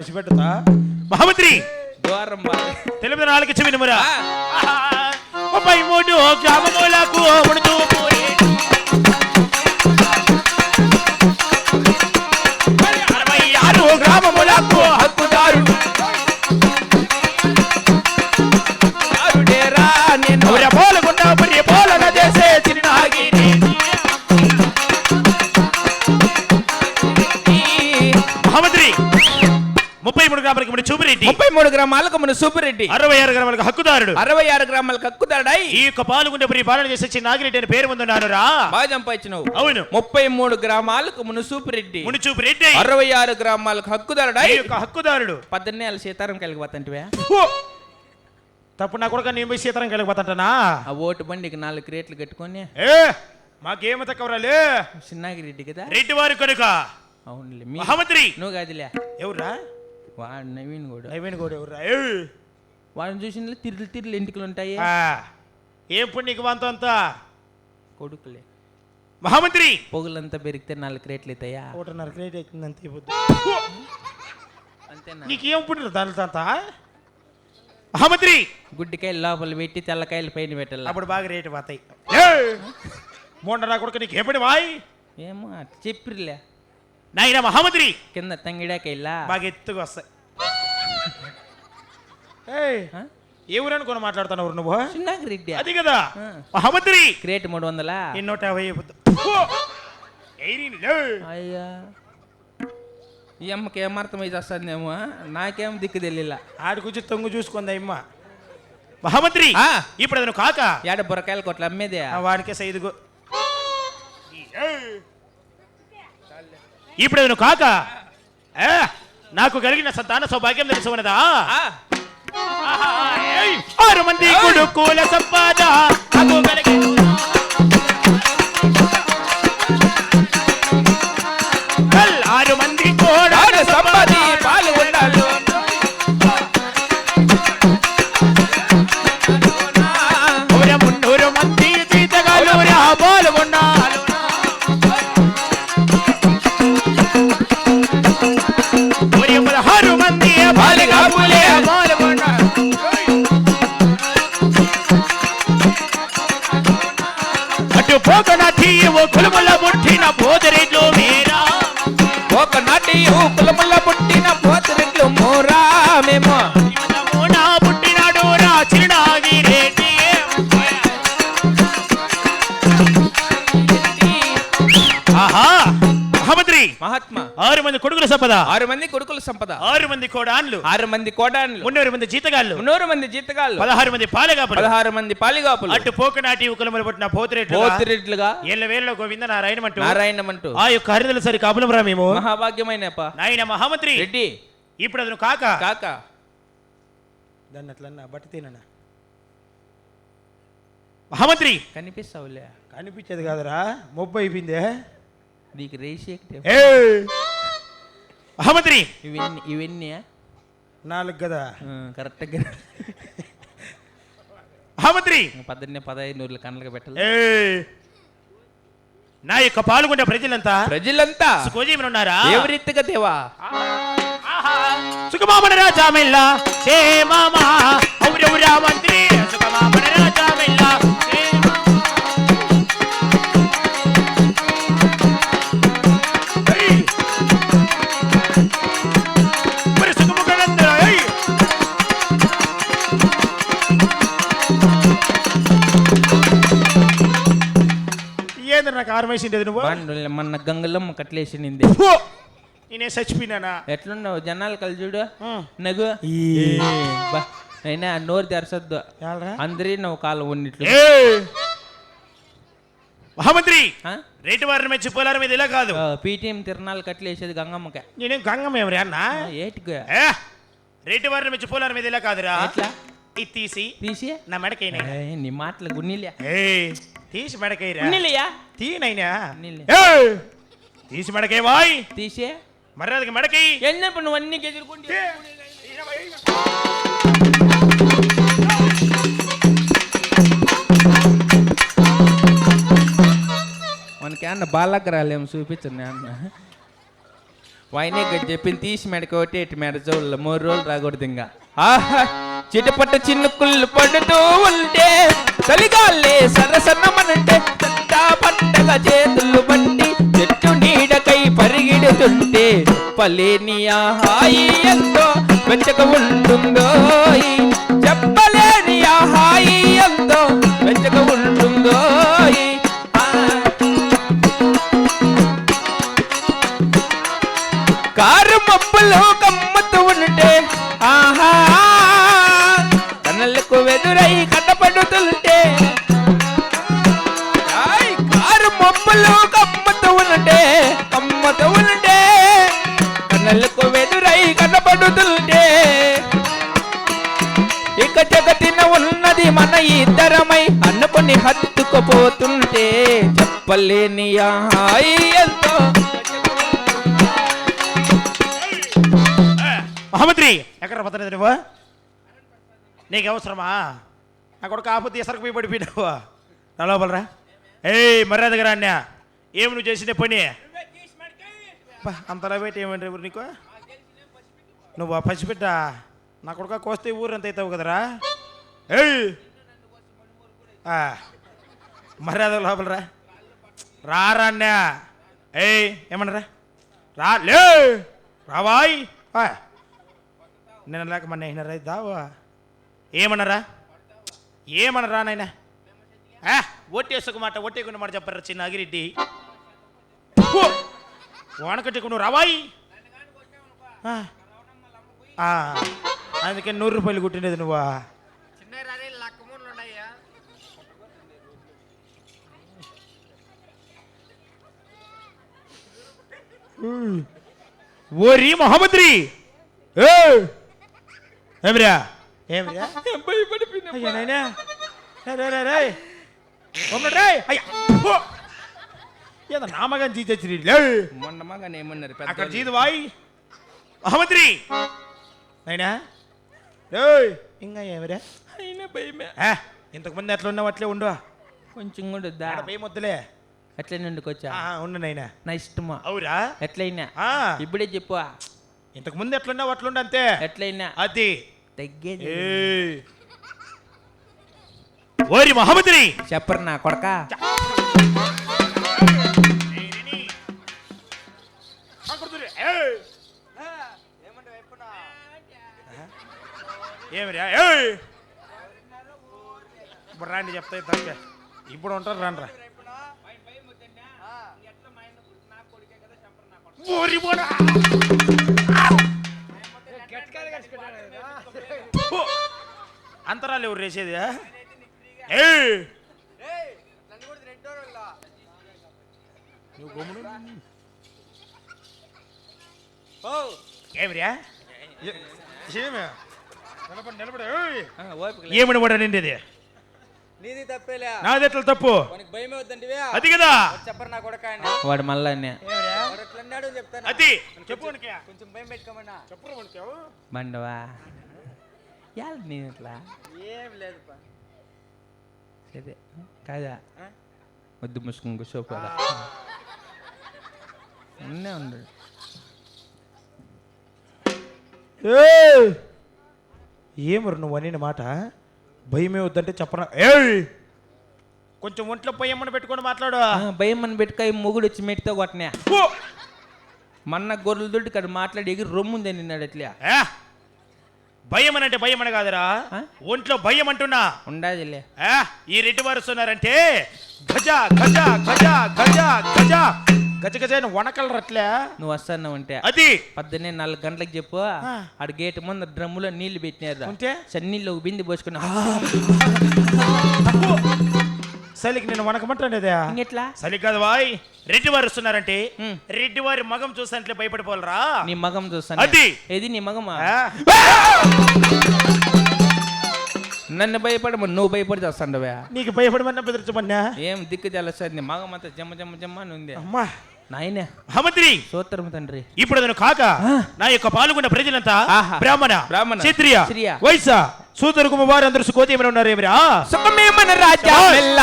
విడిచిపెట్టుతా మహామంత్రి! తెలుగు నాలుగు ఇచ్చి వినుమురా. ఆ, ముప్పై మూడు గ్రామములకు ముడుతూ పోయి. చూపిరెడ్డి ముప్పై మూడు గ్రామాలకు మన సూపిరెడ్డి అరవై ఆరు గ్రామాలకు హక్కుదారుడు. అరవై ఆరు గ్రామాలకు హక్కుదారుడై. ఈ యొక్క పాల్గొండే పురి పాలన చేసే నాగిరెడ్డి అని పేరు ముందున్నాను రా. బాగా చంపాయిచ్చినావు అవును. ముప్పై మూడు గ్రామాలకు మును సూపిరెడ్డి ముడి చూపిరెడ్డి అరవై ఆరు గ్రామాలకు హక్కుదారుడై. ఈ యొక్క హక్కుదారుడు. పద్దెన్నే వాళ్ళ సీతారాం కలిగిపోతుంటివా ఓ! తప్పు నా కొడుక నేను పోయి సీతారం కలిగిపోతాంటనా ఆ ఓటు బండికి నాలుగు క్రేట్లు కట్టుకొని. ఏ మాకేమ తక్కువరాలే చిన్నాగిరెడ్డి కదా. రెడ్డి వారి కనుక. అవునులే మహామంత్రి. నువ్వు కాదులే. ఎవర్రా? వాడు నవీన్ కూడా నవీన్ గౌడ్ ఎవర్రా ఏ! వాడిని చూసిన తిరులు తిరులు ఇంటికలు ఉంటాయి. ఏం పుణ్యకి వంత అంతా? కొడుకులే. మహామంత్రి! పొగులంతా పెరిగితే నాలుగు క్రేట్లు అవుతాయా? ఒకటిన్నర క్రేట్ అవుతుంది అంతే. అంతేనా? నీకేం పుట్టిన దానితో మహామంత్రి! గుడ్డికాయలు లోపల పెట్టి తెల్లకాయలు పైన పెట్టాల? అప్పుడు బాగా రేటు పోతాయి. మొన్న నా కొడుకు నీకు ఎప్పటి వాయ్? ఏమో చెప్పిర్లే నాయన మహామంత్రి! కింద తంగిడాకాయలా బాగా ఎత్తుగా వస్తాయి? ఏ ఊరు అనుకుని మాట్లాడుతున్నావు నువ్వు? చిన్నాగిరెడ్డి అది కదా. ఆ. మహామంత్రి! క్రేట్ మూడు వందలా ఎన్నోట యాభై. అయ్యా. ఈ అమ్మకి ఏమర్థమై చేస్తుందేమో నాకేం దిక్కు తెలియలా ఆడి కూర్చొని తొంగు చూసుకుంది అమ్మ మహామంత్రి! ఆ. ఇప్పుడు అతను కాక. ఏడ బుర్రకాయలు కొట్ల అమ్మేదే? వాడికే సైదుగు. ఇప్పుడు కాక? నాకు కలిగిన సంతాన సౌభాగ్యం తెలిసి ఉన్నదా ఆ, ఆహా, ఏయ్! ఆరు మంది కొడుకుల సంపాద నాకు కలిగిన பூக்குள்ள సంపద. ఆరు మంది కొడుకుల సంపద. ఆరు మంది కోడాన్లు. ఆరు మంది కోడాన్లు. మున్నూరు మంది జీతగాళ్ళు. నూరు మంది జీతగాళ్ళు. పదహారు మంది పాలగాపులు. పదహారు మంది పాలిగాపులు. అటు పోకనాటి కులములు పుట్టిన పోతిరెడ్లు పోతిరెట్లుగా ఏళ్ళ వేళ్ళ గోవింద నారాయణ అంటూ నారాయణమంటూ. ఆ యొక్క హరిదల సరి కాపులం రా మేము. మహాభాగ్యమైన నాయన మహామంత్రి. రెడ్డి. ఇప్పుడు అతను కాక. కాక. దాన్ని అట్లన్నా బట్టి తిననా? మహామంత్రి. కనిపిస్తావులే. కనిపించేది కాదురా. ముప్పై అయిపోయిందే నీకు రేసి ఎక్కితే ఏ మహామంత్రి ఇవన్నీ ఇవన్నీ నాలుగు కదా. కరెక్ట్గా మహామంత్రి పద్దెనిమిది పదహైదు నూరుల కళ్ళకి పెట్టాలి. నా యొక్క పాల్గొండే ప్రజలంతా ప్రజలంతా సుఖజీవనం ఉన్నారా? ఎవరిత్తుగా దేవా? సుఖమామణ రాజా మెల్ల. క్షేమమా ఔరవురా మంత్రి నువ్వు? బాండు మొన్న గంగలమ్మ కట్లేసింది! నేనే చచ్చిపోయినానా? ఎట్లున్నావు? జనాలు కలు చూడు. నగు. అయినా నోరు తెరసొద్దు? అందరి నువ్వు కాలం ఉన్నట్లు! మహామంత్రి? రేటు వారిని మెచ్చి పోలారు మీద ఇలా కాదు. పీటీఎం తిరణాలు కట్లేసేది గంగమ్మకే. నేనేం గంగమేమరి అన్న? ఆ, ఏటిగా రేటు వారిని మెచ్చి పోలారు మీద ఇలా కాదురా? తీసి తీసి? నా మెడకైనా. నీ మాటలు గున్నీలే. తీసి మెడకైరా గున్నీలయ్యా తీనైనా. ఏయ్! తీసి మెడకై వాయ్. తీసే? మర్యాదకి మెడకై ఎన్నప్పుడు నువ్వు అన్ని ఎదుర్కొంటే మనకి అన్న బాలగ్రహాలు చూపించండి అన్న వైనే గది చెప్పింది తీసి మెడకి ఒకటి ఎటు మెడ జోళ్ళు మూడు రోజులు రాకూడదు ఇంకా. ఆహా! చిటపట చిన్నుకుళ్ళు పడుతూ ఉంటే చలిగాలే సరసన్నమనంటే చట్టా పట్టగా చేతులు బట్టి చెట్టు నీడకై పరిగెడుతుంటే పలేని ఆహాయి ఎంతో వెచ్చక ఉంటుందో చెప్పలేని ఆహాయి ఎంతో వెచ్చక ఉంటుందో కారు మబ్బులో కమ్మతూ ఉంటే ఆహా ఇద్దరమై అనుకుని హత్తుకుపోతుంటే చెప్పలేని ఎంతో మహమ్మద్రి ఎక్కడ పోతున్నది నువ్వు? నీకు అవసరమా? నా కొడుకు ఆపత్తి ఇసరకు పోయి పడిపోయినావు. నా లోపలరా ఏయ్ మర్యాదగా రా ఏమి నువ్వు చేసిన పని? అంతలా పెట్టి ఏమంటారు ఎవరు నీకు? నువ్వు ఆ పసిబిడ్డ నా కొడుక కోస్తే ఊరంత అవుతావు కదరా? ఏయ్ మర్యాద లోపలరా. రారా అన్య ఏయ్ ఏమన్నారా? రా లే! రావాయ్! ఆ. నిన్న లేక మొన్న అయినారా దావా ఏమన్నారా? ఏమన్నారా నాయన? ఓటేసుకు మాట ఓటేకున్న మాట చెప్పారా చిన్న అగిరెడ్డి? వానకట్టుకు నువ్వు రావాయి! అందుకే నూరు రూపాయలు కుట్టినది నువ్వా? ఓరి మహమ్మద్రి! ఏమిరా? ఏమిరా అయ్యా నాయనా. రే రే రే రే. ఒమ్మడు రే. అయ్యా. ఓ! ఏదో నామగాని జీతచ్చి లే. మొన్న మగానే ఏమన్నారు? అక్కడ జీదు వాయి. మహమ్మద్రి! అయినా ఏయ్. ఇంకా ఏమిరా? అయినా భయమే. ఇంతకుముందు ఎట్లా ఉన్నావు? అట్లే ఉండు. కొంచెం కూడా భయం వద్దులే ఎట్లా నుండుకొచ్చా ఆ, ఉండు నాయనా. నా ఇష్టమా. అవురా? ఎట్లయినా? ఇప్పుడే చెప్పు. ఇంతకుముందు ఎట్లున్నావు అట్లుండు అంతే. ఎట్లయినా? అది. తగ్గేది. ఓరి మహమ్మద్రి. చెప్పరు నా కొడక. ఏమిరా! ఇప్పుడు రాండి తగ్గ ఇప్పుడు ఉంటారు రాండ్రా ఓరి బోడా! ఓ! అంతరాలు ఎవరు వేసేది ఆ? ఏయ్! నువ్వు గమ్మును. ఏమిరా ఏ- ఏమి? నీది తప్పేలే. నాది ఎట్లా తప్పు? మనకి భయమే వద్దంటివే అది కదా. చెప్పరు నా కొడక అని వాడు మళ్ళా అన్నే. వాడు ఎట్లా అన్నాడు అని చెప్తాను? అది. చెప్పు వానికి. కొంచెం భయం పెట్టుకోమన్నా. చెప్పు వానికి. బండవా? యాడ నేను ఇట్లా ఏం లేదు పా. సరే. కాదా? వద్దు ముసుకుని కూర్చోపోదా ఉన్నే ఉండడు ఏయ్! ఏమరు నువ్వు అనిన మాట? భయమే వద్దంటే చెప్పరా. ఏయ్! కొంచెం ఒంట్లో పొయ్యమ్మని పెట్టుకొని మాట్లాడు. భయం అని పెట్టుక మొగుడు వచ్చి మెట్టితో కొట్టనే! మొన్న గొర్రెల దొడ్డి కాడ మాట్లాడి ఎగిరి రొమ్ముంది నిన్నాడు అట్లా. ఏ? భయం అని అంటే భయం అని కాదురా? ఒంట్లో భయం అంటున్నా. ఉండాదిలే. ఏ? ఈ రెడ్డి వారు గజ గజ గజ గజ గజ. గజ గజ అని వనకలరు అట్లే నువ్వు వస్తున్నావు అంటే అది. పొద్దున్నే నాలుగు గంటలకు చెప్పు. ఆడ గేట్ ముందు డ్రమ్ములో నీళ్ళు పెట్టినారు ఉంటే? సన్నీళ్ళు ఒక బింది పోసుకుని చలికి నేను వనకమంటానేదే ఇంకెట్లా? చలి కాదు వాయ్ రెడ్డి వారు వస్తున్నారంటే. రెడ్డి వారి మగం చూసినట్లే భయపడిపోవాలరా. నీ మగం చూస్తాను. అది. ఏది నీ మగమా? నన్ను భయపడము నువ్వు భయపడి చేస్తాండవే. నీకు భయపడమన్నా బెదిరించమన్నా? ఏం దిక్కు తెలస్తుంది? నీ మగం అంతా జమ్మ జమ్మ జమ్మ అని ఉంది. అమ్మా. నాయనే. మహమ్మద్రి సూత్రం తండ్రి. ఇప్పుడు అతను కాక. నా యొక్క పాల్గొన్న ప్రజలంతా ఆహా. బ్రాహ్మణ బ్రాహ్మణ, క్షత్రియ క్షత్రియ, వైశ్య సూదరు కుమారు అందరు సుకోతి ఏమైనా ఉన్నారు ఏమిరా? సుఖమే మన రాజా మెల్ల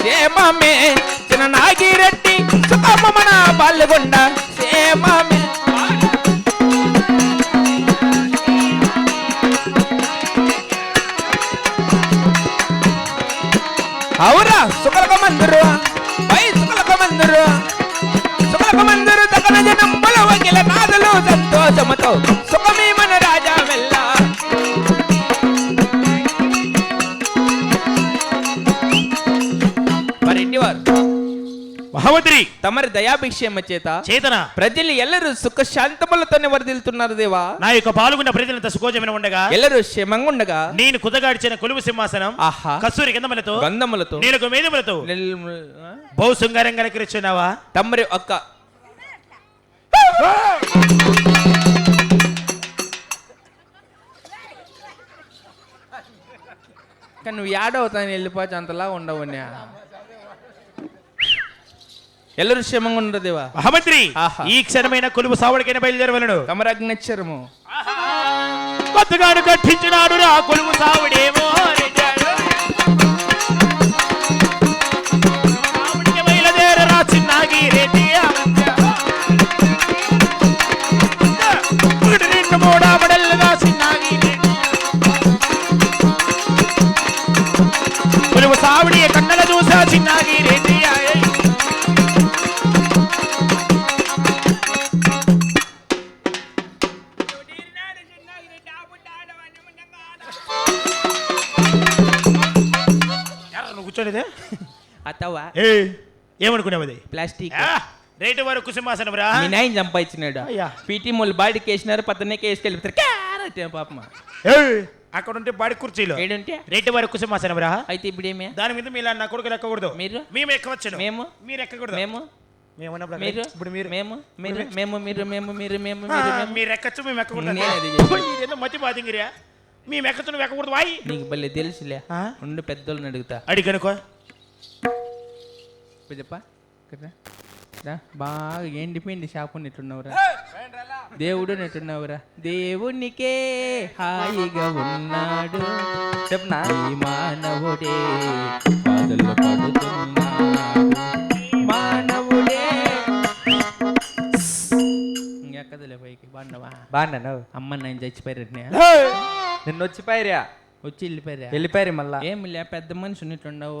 సేమమే చిన్న నాగిరెడ్డి సుఖమ మన పాల్గొండ. సంతోషముతో సుఖమీ మన రాజా వెళ్ళ మరింటి వారు మహామంత్రి! తమరి దయాభిక్షేమ చేత చేతన! ప్రజలు ఎల్లరూ సుఖ శాంతములతోనే వరదిల్తున్నారు దేవా. నా యొక్క పాల్గొన్న ప్రజలంత సుఖోజమైన ఉండగా ఎల్లరూ క్షేమంగా ఉండగా నేను కుదగాడిచిన కొలువు సింహాసనం ఆహా. కస్తూరి కిందములతో గంధములతో. నీలకు మేధములతో? బహు శృంగారంగా అలంకరించున్నావా? తమరి ఒక్క కానీ నువ్వు ఏడవుతాను వెళ్ళిపోవచ్చు అంతలా ఉండవు ఎల్లరు క్షేమంగా ఉండదేవా మహామంత్రి. ఈ క్షణమైన కొలువు సావుడికైనా బయలుదేరవలను. తమరి అగ్నిచ్చరము కొత్తగాడు కట్టించినాడు రా కొలువు సావుడేమో ఏ ఏమనుకున్నావు అది? ప్లాస్టిక్. రేటు వరకు సింహాసనం రా. మీ నాయన సంపాదించినాడు. అయ్యా. పీటీ మూలు బాడీకి వేసినారు పద్దనే వేసుకెళ్ళిపోతారు క్యారెట్ పాపమా. ఏయ్, అక్కడ ఉంటే బాడి కుర్చీలో. ఏడంటే? రేటు వరకు సింహాసనం రా. అయితే ఇప్పుడు ఏమే? దాని మీద మీ నా కొడుకులు ఎక్కకూడదు. మీరు? మేము ఎక్కవచ్చు మేము? మీరు ఎక్కకూడదు. మేము? మేమన్నప్పుడు మీరు? ఇప్పుడు మీరు మేము? మీరు మేము మీరు మేము మీరు మేము ఆ, మీరు మేము? మీరు ఎక్కచ్చు మేము ఎక్కకూడదు. నేను అది చెప్పాను. ఓయ్, ఇదేందో మతి బాధింగిరియా? మేము ఎక్కచ్చు నువ్వు ఎక్కకూడదు. వాయి. నీకు భలే తెలుసులే. ఆ? ఉండు పెద్దోళ్ళని అడుగుతా. అడిగనుకో. చెప్ప రా. బాగా ఎండిపోయింది షాపు నెట్టున్నావురా దేవుడు నెట్టున్నావురా దేవునికే హాయిగా ఉన్నాడు. చెప్పనా ఈ మానవుడే బాధలు పడుతున్నాడు. మానవుడే. ఇంకెక్కదులే పైకి. బాగున్నావా? బాగున్నాను. అమ్మ నేను చచ్చిపోయారు నిన్న వచ్చి పాయిరా వచ్చి వెళ్ళిపోయారా వెళ్ళిపోయారు మళ్ళా. ఏమి లే పెద్ద మనిషి ఉన్నట్టుండవు